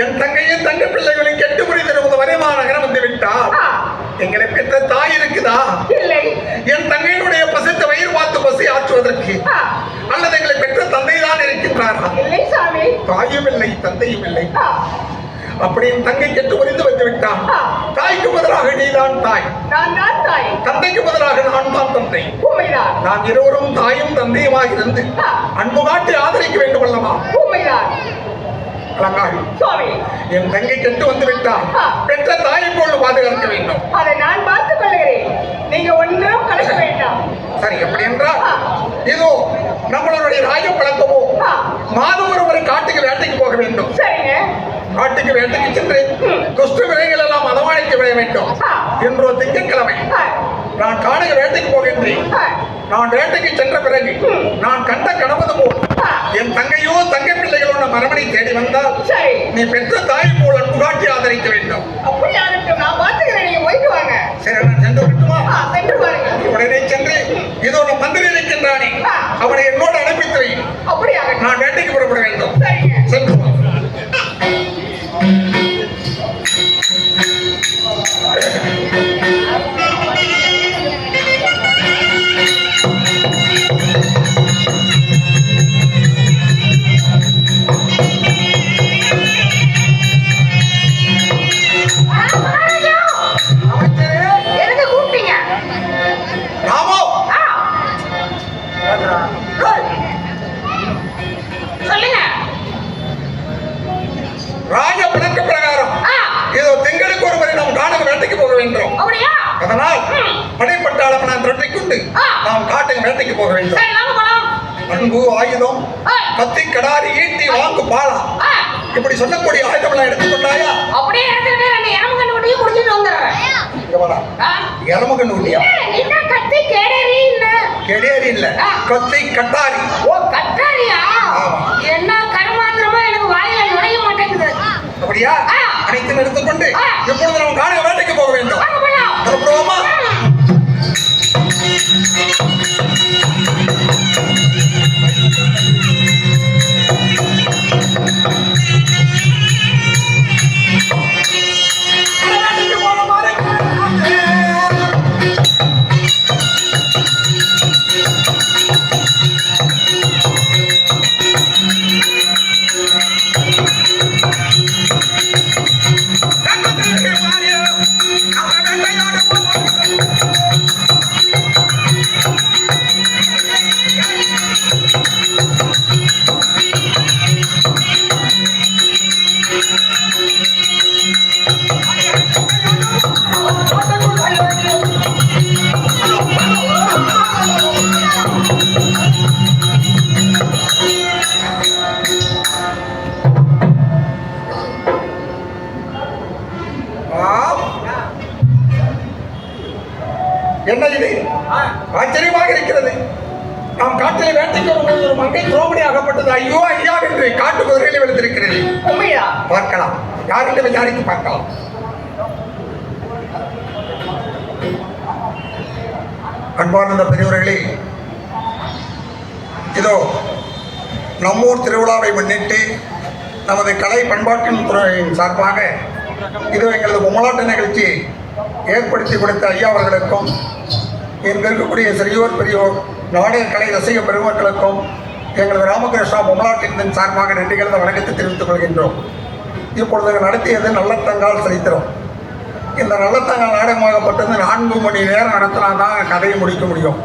என் தங்கையும் தங்க பிள்ளைகளையும் கெட்டு புரிந்திருப்பது வரைமா நகரம் வந்து எங்களை பெற்ற தாய் இருக்குதா? இல்லை. என் தங்கையினுடைய பசித்த வயிறு பார்த்து பசி ஆற்றுவதற்கு அல்லது எங்களை பெற்ற தந்தை தான் இருக்கின்றாரா? இல்லை சாமி. தாயும் இல்லை தந்தையும் இல்லை. அப்படி என் தங்கை கெட்டு புரிந்து வந்து விட்டான். தாய்க்கு பதிலாக நீதான் தாய். நான் தான் தாய். தந்தைக்கு பதிலாக நான் தான் தந்தை. நாம் இருவரும் தாயும் தந்தையுமாக இருந்து அன்பு காட்டி ஆதரிக்க வேண்டும் அல்லவா உண்மைதான் சுவாமி. என் தங்கை கெட்டு வந்து விட்டால் ஆ. பெற்ற தாயை போல் பாதுகாக்க வேண்டும். அதை நான் பார்த்துக் கொள்கிறேன். நீங்க ஒன்றும் கலக்க வேண்டாம். சரி எப்படி என்றால். இதோ நம்மளுடைய ராஜ பழக்கமோ மாதம் ஒரு முறை காட்டுக்கு வேட்டைக்கு போக வேண்டும். சரிங்க. காட்டுக்கு வேட்டைக்கு சென்று. துஷ்ட விலைகள் எல்லாம் மதமாணிக்க விட வேண்டும். என்றோ திங்கட்கிழமை நான் காடுக வேட்டைக்கு போகின்றேன். நான் வேட்டைக்கு சென்ற பிறகு. நான் கண்ட கனவது போல் என் தங்கையோ தங்கை பிள்ளைகளோட மரமணி தேடி வந்தால் சரி. நீ பெற்ற தாய் போல் அன்பு காட்டி ஆதரிக்க வேண்டும். அப்படி ஆகட்டும் நான் பார்த்துக்கிறேன் நீங்க போயிட்டு வாங்க. சரி நான் சென்று விட்டுமா? ஆ, சென்று பாருங்க. உடனே சென்று இதோ நான் மந்திரி இருக்கின்றானே. அவனை என்னோடு அனுப்பித்து வை. அப்படி ஆகட்டும் நான் வேட்டைக்கு புறப்பட வேண்டும். சென்று. அமைச்சரே, அதனால் ம். படைப்பட்டாளம் நான் திரட்டிக் கொண்டு. நாம் காட்டுக்கு வேட்டைக்கு போக வேண்டும். அன்பு ஆயுதம் கத்தி கடாரி ஈட்டி வாங்கு பாலா. இப்படி சொல்லக்கூடிய ஆயுதம் எல்லாம் எடுத்துக்கொண்டாயா அப்படியே எரமகன் தான் கத்தி கேடரி இல்ல. ஆ. கத்தி கட்டாரி. ஓ கட்டாரியா. என்ன கருமாந்திரமா எனக்கு வாயில நுழைய மாட்டேங்குது. அப்படியா. அனைத்தும் எடுத்துக்கொண்டு. இப்பொழுது நாம் காடுக வேட்டைக்கு போக வேண்டும்? வாங்க போலாம் என்ன இது? ஆச்சரியமாக இருக்கிறது. நாம் காட்டில் வேட்டைக்கு ஒரு மங்கை துரோமணி அகப்பட்டது. ஐயோ ஐயா என்று காட்டு குதிரையில் விழுந்திருக்கிறது. உண்மையா? பார்க்கலாம். யாரிடம் விசாரித்து பார்க்கலாம். அன்பார்ந்த பெரியவர்களே இதோ நம்மூர் திருவிழாவை முன்னிட்டு நமது கலை பண்பாட்டின் துறையின் சார்பாக இதோ எங்களது பொம்மலாட்ட நிகழ்ச்சி ஏற்படுத்தி கொடுத்த ஐயா அவர்களுக்கும் இங்கு இருக்கக்கூடிய சிறியோர் பெரியோர் நாடக கலை ரசிக பெருமக்களுக்கும் எங்களது ராமகிருஷ்ணா பொம்மலாட்டின் சார்பாக நன்றிகளந்த வணக்கத்தை தெரிவித்துக் கொள்கின்றோம். இப்பொழுது நடத்தியது நல்லத்தங்கால் சரித்திரம். இந்த நல்லத்தங்கால் நாடகமாகப்பட்டது நான்கு மணி நேரம் நடத்தினா தான் கதையை முடிக்க முடியும்.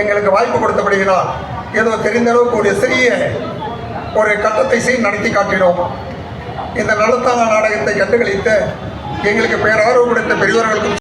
எங்களுக்கு வாய்ப்பு கொடுத்தபடியினால் ஏதோ தெரிந்தளவுக்கு ஒரு சிறிய ஒரு கட்டத்தை செய்து நடத்தி காட்டினோம். இந்த நல்லத்தங்கால் நாடகத்தை கண்டுகளித்த எங்களுக்கு பேரார்வம் கொடுத்த பெரியவர்களுக்கும்